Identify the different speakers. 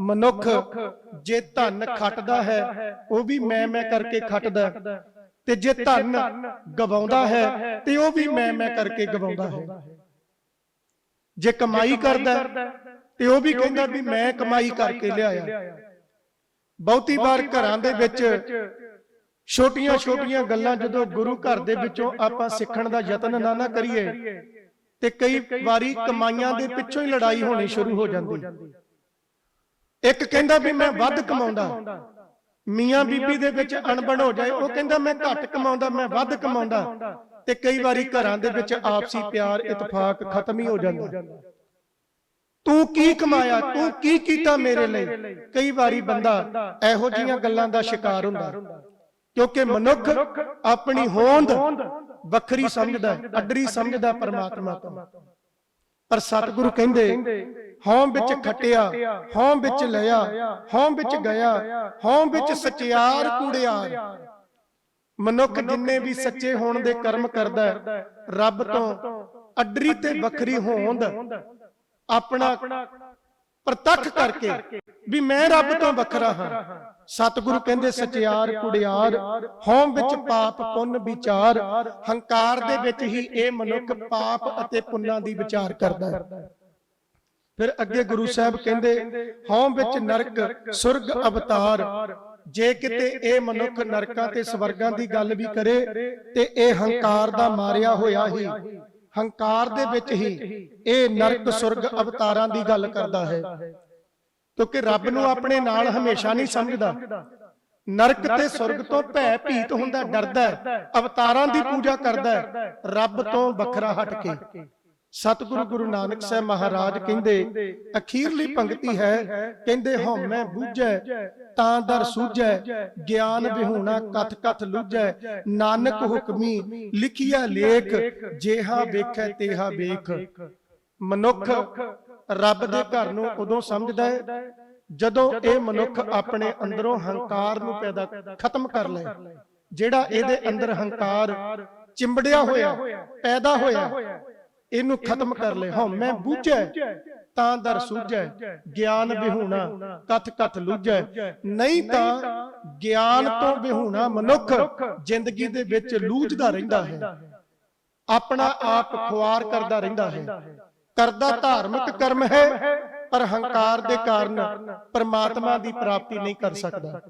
Speaker 1: ਮਨੁੱਖ ਜੇ ਧਨ ਖੱਟਦਾ ਹੈ ਉਹ ਵੀ ਮੈਂ ਮੈਂ ਕਰਕੇ ਖੱਟਦਾ। ਤੇ ਜੇ ਧਨ ਗਵਾਉਂਦਾ ਹੈ ਤੇ ਉਹ ਵੀ ਮੈਂ ਮੈਂ ਕਰਕੇ ਗਵਾਉਂਦਾ ਹੈ। ਜੇ ਕਮਾਈ ਕਰਦਾ ਤੇ ਉਹ ਵੀ ਕਹਿੰਦਾ ਵੀ ਮੈਂ ਕਮਾਈ ਕਰਕੇ ਲਿਆਇਆ। ਬਹੁਤੀ ਵਾਰ ਘਰਾਂ ਦੇ ਵਿੱਚ ਛੋਟੀਆਂ ਛੋਟੀਆਂ ਗੱਲਾਂ ਜਦੋਂ ਗੁਰੂ ਘਰ ਦੇ ਵਿੱਚੋਂ ਆਪਾਂ ਸਿੱਖਣ ਦਾ ਯਤਨ ਨਾ ਨਾ ਕਰੀਏ ਤੇ ਕਈ ਵਾਰੀ ਕਮਾਈਆਂ ਦੇ ਪਿੱਛੋਂ ਹੀ ਲੜਾਈ ਹੋਣੀ ਸ਼ੁਰੂ ਹੋ ਜਾਂਦੀ। ਇੱਕ ਕਹਿੰਦਾ ਵੀ ਮੈਂ ਵੱਧ ਕਮਾਉਂਦਾ। ਮੀਆਂ ਬੀਬੀ ਦੇ ਵਿੱਚ ਅਣਬਣ ਹੋ ਜਾਏ, ਉਹ ਕਹਿੰਦਾ ਮੈਂ ਘੱਟ ਕਮਾਉਂਦਾ, ਮੈਂ ਵੱਧ ਕਮਾਉਂਦਾ। ਤੇ ਕਈ ਵਾਰੀ ਘਰਾਂ ਦੇ ਵਿੱਚ ਆਪਸੀ ਪਿਆਰ, ਇਤਫਾਕ ਖਤਮ ਹੀ ਹੋ ਜਾਂਦਾ। ਤੂੰ ਕੀ ਕਮਾਇਆ? ਤੂੰ ਕੀ ਕੀਤਾ ਮੇਰੇ ਲਈ? ਕਈ ਵਾਰੀ ਬੰਦਾ ਇਹੋ ਜਿਹੀਆਂ ਗੱਲਾਂ ਦਾ ਸ਼ਿਕਾਰ ਹੁੰਦਾ। ਕਿਉਂਕਿ ਮਨੁੱਖ ਆਪਣੀ ਹੋਂਦ ਵੱਖਰੀ ਸਮਝਦਾ, ਅੱਡਰੀ ਸਮਝਦਾ ਪਰਮਾਤਮਾ ਤੋਂ। ਪਰ ਸਤਿਗੁਰੂ ਕਹਿੰਦੇ ਹਉਮ ਵਿੱਚ ਖਟਿਆ ਹਉਮ ਵਿੱਚ ਲਿਆ ਹਉਮ ਵਿੱਚ ਗਿਆ ਹਉਮ ਵਿੱਚ ਸਚਿਆਰ ਕੂੜਿਆਰ ਮਨੁੱਖ ਜਿੰਨੇ ਵੀ ਸੱਚੇ ਹੋਣ ਦੇ ਕਰਮ ਕਰਦਾ ਰੱਬ ਤੋਂ ਅੱਡਰੀ ਤੇ ਵੱਖਰੀ ਹੋਂਦ ਆਪਣਾ ਪ੍ਰਤੱਖ ਕਰਕੇ ਵੀ ਮੈਂ ਰੱਬ ਤੋਂ ਵੱਖਰਾ ਹਾਂ ਸਤਿਗੁਰੂ ਕਹਿੰਦੇ ਸਚਿਆਰ ਕੁੜਿਆਰ ਹਉਮ ਵਿੱਚ ਪਾਪ ਪੁੰਨ ਵਿਚਾਰ ਹੰਕਾਰ ਦੇ ਵਿੱਚ ਹੀ ਇਹ ਮਨੁੱਖ ਪਾਪ ਅਤੇ ਪੁੰਨਾਂ ਦੀ ਵਿਚਾਰ ਕਰਦਾ ਹੈ ਫਿਰ ਅੱਗੇ ਗੁਰੂ ਸਾਹਿਬ ਕਹਿੰਦੇ ਹਉਮ ਵਿੱਚ ਨਰਕ ਸੁਰਗ ਅਵਤਾਰ। ਜੇ ਕਿਤੇ ਇਹ ਮਨੁੱਖ ਨਰਕਾਂ ਤੇ ਸਵਰਗਾਂ ਦੀ ਗੱਲ ਵੀ ਕਰੇ ਤੇ ਇਹ ਹੰਕਾਰ ਦਾ ਮਾਰਿਆ ਹੋਇਆ ਹੀ। ਹੰਕਾਰ ਦੇ ਵਿੱਚ ਹੀ ਇਹ ਨਰਕ ਸੁਰਗ ਅਵਤਾਰਾਂ ਦੀ ਗੱਲ ਕਰਦਾ ਹੈ। ਕਿਉਂਕਿ ਰੱਬ ਨੂੰ ਆਪਣੇ ਨਾਲ ਹਮੇਸ਼ਾ ਨਹੀਂ ਸਮਝਦਾ। ਨਰਕ ਤੇ ਸੁਰਗ ਤੋਂ ਭੈ ਭੀਤ ਹੁੰਦਾ ਡਰਦਾ ਅਵਤਾਰਾਂ ਦੀ ਪੂਜਾ ਕਰਦਾ ਰੱਬ ਤੋਂ ਵੱਖਰਾ ਹਟ ਕੇ। ਸਤਿਗੁਰੂ ਗੁਰੂ ਨਾਨਕ ਸਾਹਿਬ ਮਹਾਰਾਜ ਕਹਿੰਦੇ ਅਖੀਰਲੀ ਪੰਕਤੀ ਹੈ ਕਹਿੰਦੇ ਹਉਮੈ ਬੂਝੈ ਤਾਂ ਦਰ ਸੂਝੈ ਗਿਆਨ ਵਿਹੂਣਾ ਕਥ ਕਥ ਲੂਝੈ ਨਾਨਕ ਹੁਕਮੀ ਲਿਖਿਆ ਲੇਖ ਜੇਹਾ ਵੇਖੈ ਤੇਹਾ ਵੇਖ। ਮਨੁੱਖ ਰੱਬ ਦੇ ਘਰ ਨੂੰ ਉਦੋਂ ਸਮਝਦਾ ਹੈ ਜਦੋਂ ਇਹ ਮਨੁੱਖ ਆਪਣੇ ਅੰਦਰੋਂ ਹੰਕਾਰ ਨੂੰ ਪੈਦਾ ਖਤਮ ਕਰ ਲੈ ਜਿਹੜਾ ਇਹਦੇ ਅੰਦਰ ਹੰਕਾਰ ਚਿੰਬੜਿਆ ਹੋਇਆ ਪੈਦਾ ਹੋਇਆ। ਇਹਨੂੰ ਖਤਮ ਕਰ ਲੈ। ਹਉਮੈ ਬੂਝੈ ਤਾਂ ਦਰ ਸੂਝੈ। ਗਿਆਨ ਵਿਹੂਣਾ ਕਥ ਕਥ ਲੂਝੈ। ਨਹੀਂ ਤਾਂ ਗਿਆਨ ਤੋਂ ਵਿਹੂਣਾ ਮਨੁੱਖ। ਜ਼ਿੰਦਗੀ ਦੇ ਵਿੱਚ ਲੂਝਦਾ ਰਹਿੰਦਾ ਹੈ। ਆਪਣਾ ਆਪ ਖੁਆਰ ਕਰਦਾ ਰਹਿੰਦਾ ਹੈ। ਕਰਦਾ ਧਾਰਮਿਕ ਕਰਮ ਹੈ ਪਰ ਹੰਕਾਰ ਦੇ ਕਾਰਨ ਪਰਮਾਤਮਾ ਦੀ ਪ੍ਰਾਪਤੀ ਨਹੀਂ ਕਰ ਸਕਦਾ।